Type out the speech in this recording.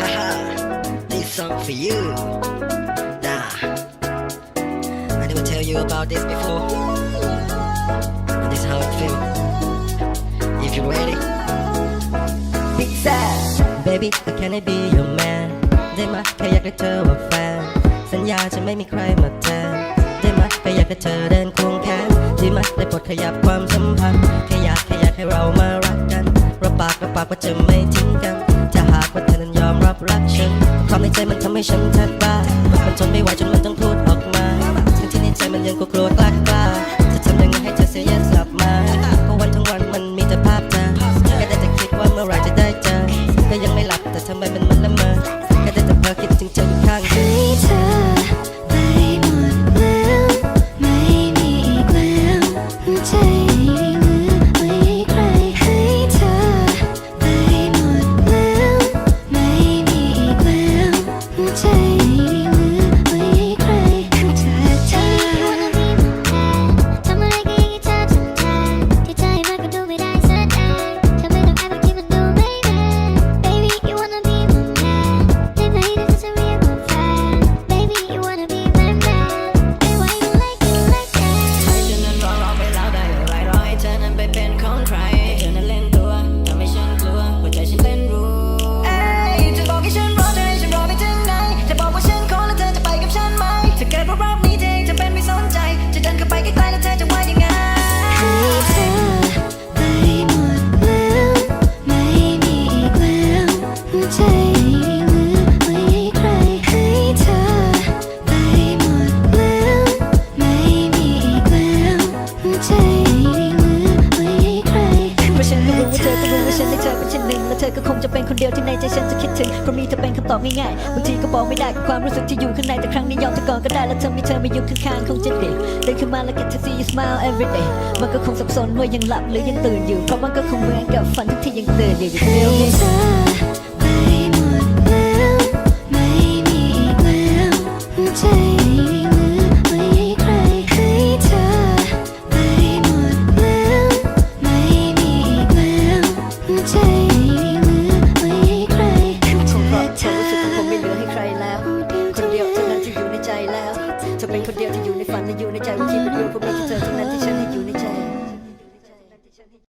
Haha, this song for you. Nah, I never tell you about this before. And this how it feel. If you're ready Big sad, baby, I can I be your man? ได้ไหมแค่อยากให้เธอว่าแฟน สัญญาจะไม่มีใครมาแทน ได้ไหมแค่อยากให้เธอเดินควงแขนได้ไหมได้ปรดขยับความสัมพันธ์แค่อยากแค่อยากให้เรามา ปากว่าจะไม่ทิ้งกัน ถ้าหากว่าเธอนั้นยอมรับรักฉันความในใจมันทำให้ฉันแทบบ้ามันทนไม่ไหวจนมันต้องพูดออกมาทั้งที่ในใจมันยังกลัวกล้ากล้าจะทำยังไงให้เธอเสียยันกลับมาเพราะวันทั้งวันมันมีแต่ภาพเธอแค่ได้แต่คิดว่าเมื่อไรจะได้เจอก็ยังไม่หลับแต่ทำไมมันมันละเมอแค่ได้แต่เพ้อคิดถึงเธออยู่ข้างเธอ ธอเป็นชิ้นหนึ่งและเธอก็คงจะเป็นคนเดียวที่ในใจฉันจะคิดถึงเพราะมีเธอเป็นคำตอบง่ายๆบางทีก็บอกไม่ได้กับความรู้สึกที่อยู่ข้างในแต่ครั้งนี้ยอมเธอก่อนก็ได้แล้วเธอมีเธอมาอยู่ข้างๆคงจะดีเดินขึ้นมาแล้ว get to see you smile every day มันก็คงสับสนว่ายังหลับหรือยังตื่นอยู่เพราะมันก็คงเหมือนกับฝันทุกที่ยังตื่นอยู่อยู่เดียว here. You're in the you in the time. Keep